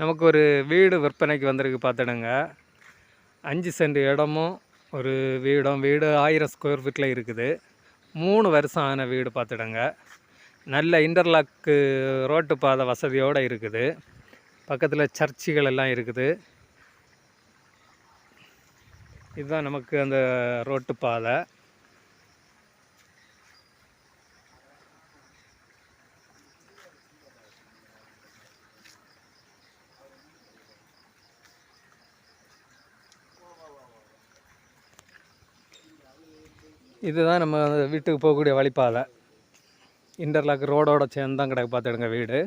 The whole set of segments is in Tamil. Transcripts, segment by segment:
நமக்கு ஒரு வீடு விற்பனைக்கு வந்திருக்கு பார்த்துடுங்க. அஞ்சு சென்ட் இடமும் ஒரு வீடும். வீடு ஆயிரம் ஸ்கொயர் ஃபீட்டில் இருக்குது. மூணு வருஷம் ஆன வீடு பார்த்துடுங்க. நல்ல இன்டர்லாக்கு ரோட்டு பாதை வசதியோடு இருக்குது. பக்கத்தில் சர்ச்சுகள் எல்லாம் இருக்குது. இதுதான் நமக்கு அந்த ரோட்டு பாதை. இதுதான் நம்ம வீட்டுக்கு போகக்கூடிய வழிப்பாதை. இன்டர்லாக் ரோடோட சேர்ந்து தான் கிடக்கு பார்த்துடுங்க வீடு.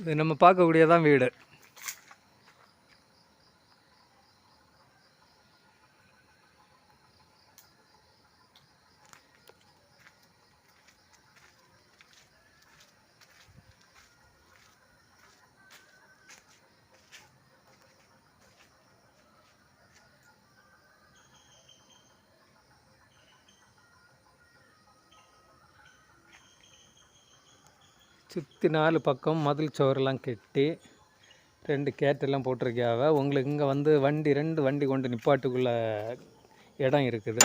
இது நம்ம பார்க்கக்கூடியதான் வீடு. சுற்றி நாலு பக்கம் மதில் சுவரெல்லாம் கட்டி ரெண்டு கேட்டெல்லாம் போட்டிருக்காவ உங்களுக்கு இங்கே வந்து வண்டி ரெண்டு வண்டி கொண்டு நிப்பாட்டுக்குள்ள இடம் இருக்குது.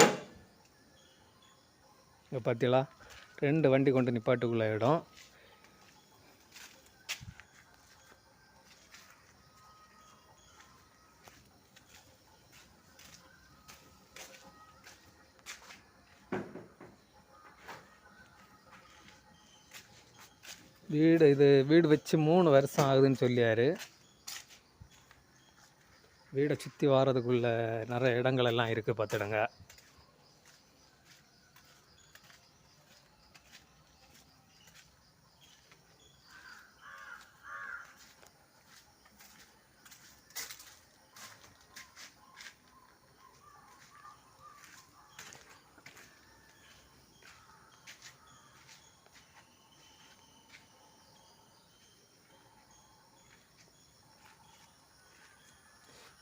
இங்கே பார்த்தீங்களா ரெண்டு வண்டி கொண்டு நிப்பாட்டுக்குள்ள இடம். வீடு இது வீடு வச்சு மூணு வருஷம் ஆகுதுன்னு சொல்லியார். வீடை சுற்றி வாரதுக்குள்ளே நிறைய இடங்கள் எல்லாம் இருக்குது பார்த்துடுங்க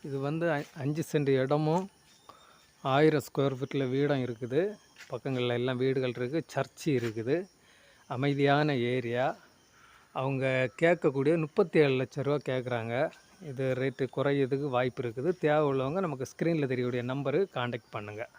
இது வந்து அஞ்சு சென்ட் இடமும் ஆயிரம் ஸ்கொயர் ஃபீட்டில் வீடும் இருக்குது. பக்கங்களில் எல்லாம் வீடுகள் இருக்குது சர்ச்சு இருக்குது. அமைதியான ஏரியா. அவங்க கேட்கக்கூடிய முப்பத்தி ஏழு லட்ச ரூபா கேட்குறாங்க. இது ரேட்டு குறையிறதுக்கு வாய்ப்பு இருக்குது. தேவை உள்ளவங்க நமக்கு ஸ்க்ரீனில் தெரியக்கூடிய நம்பரு காண்டாக்ட் பண்ணுங்கள்